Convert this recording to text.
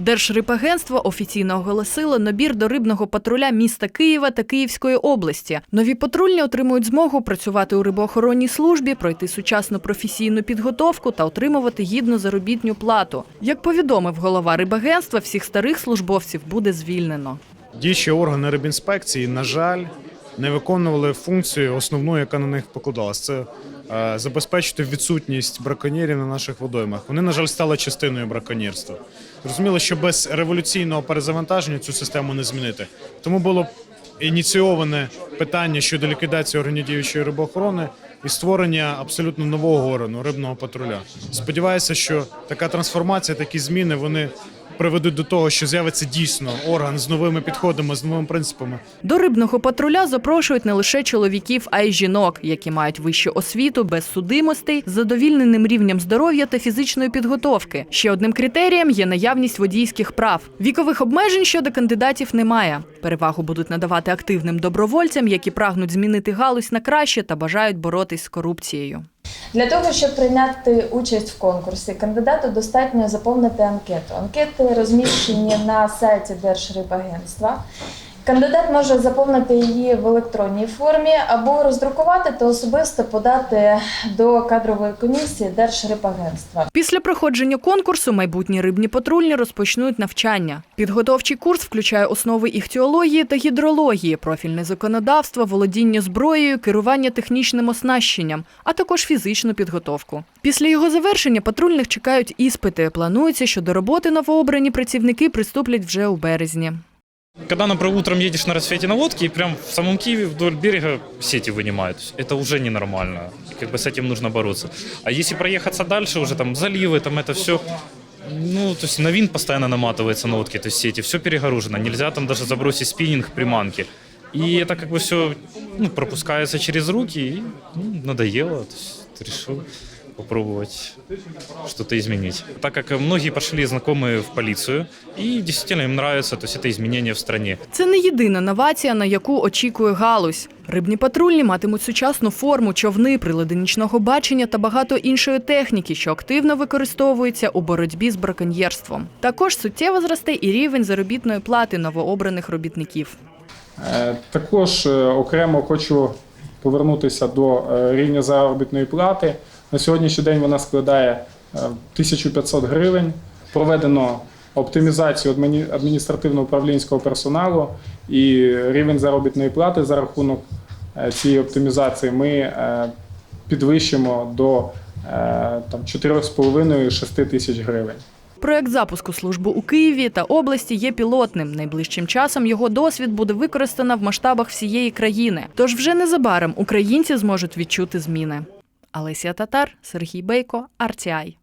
Держрибагентство офіційно оголосило набір до рибного патруля міста Києва та Київської області. Нові патрульні отримують змогу працювати у рибоохоронній службі, пройти сучасну професійну підготовку та отримувати гідну заробітню плату. Як повідомив голова рибагентства, всіх старих службовців буде звільнено. Діючі органи рибінспекції, на жаль, не виконували функцію основну, яка на них покладалась. Це е, забезпечити відсутність браконьєрів на наших водоймах. Вони, на жаль, стали частиною браконьєрства. Зрозуміло, що без революційного перезавантаження цю систему не змінити. Тому було ініційоване питання щодо ліквідації органів діючої рибоохорони і створення абсолютно нового органу рибного патруля. Сподіваюся, що така трансформація, такі зміни вони приведуть до того, що з'явиться дійсно орган з новими підходами, з новими принципами. До рибного патруля запрошують не лише чоловіків, а й жінок, які мають вищу освіту без судимостей, задовільненим рівнем здоров'я та фізичної підготовки. Ще одним критерієм є наявність водійських прав. Вікових обмежень щодо кандидатів немає. Перевагу будуть надавати активним добровольцям, які прагнуть змінити галузь на краще та бажають боротись з корупцією. Для того, щоб прийняти участь в конкурсі, кандидату достатньо заповнити анкету. Анкети розміщені на сайті Держрибагентства. Кандидат може заповнити її в електронній формі або роздрукувати та особисто подати до кадрової комісії Держрибагентства. Після проходження конкурсу майбутні рибні патрульні розпочнуть навчання. Підготовчий курс включає основи іхтіології та гідрології, профільне законодавство, володіння зброєю, керування технічним оснащенням, а також фізичну підготовку. Після його завершення патрульних чекають іспити. Планується, що до роботи новообрані працівники приступлять вже у березні. Когда, например, утром едешь на рассвете на лодке, и прям в самом Киеве вдоль берега сети вынимают. Это уже ненормально. Как бы с этим нужно бороться. А если проехаться дальше, уже там заливы, там это все, ну, то есть на винт постоянно наматывается на лодке, то есть сети, все перегорожено. Нельзя там даже забросить спиннинг, приманки. И это как бы все ну, пропускается через руки, и ну, надоело. То есть решил попробовать что-то изменить. Так как многие пошли знакомые в полицию, и действительно им нравится, то есть это изменения в стране. Це не єдина новація, на яку очікує галузь. Рибні патрульні матимуть сучасну форму, човни, прилади нічного бачення та багато іншої техніки, що активно використовується у боротьбі з браконьєрством. Також суттєво зросте і рівень заробітної плати новообраних робітників. Е, Також е, окремо хочу повернутися до е, рівня заробітної плати. На сьогоднішній день вона складає е, 1500 гривень. Проведено оптимізацію адміністративно-управлінського персоналу і рівень заробітної плати за рахунок е, цієї оптимізації ми е, підвищимо до е, там, 4,5-6 тисяч гривень. Проект запуску служби у Києві та області є пілотним. Найближчим часом його досвід буде використано в масштабах всієї країни. Тож вже незабаром українці зможуть відчути зміни. Алесія Татар, Сергій Бейко, RTI.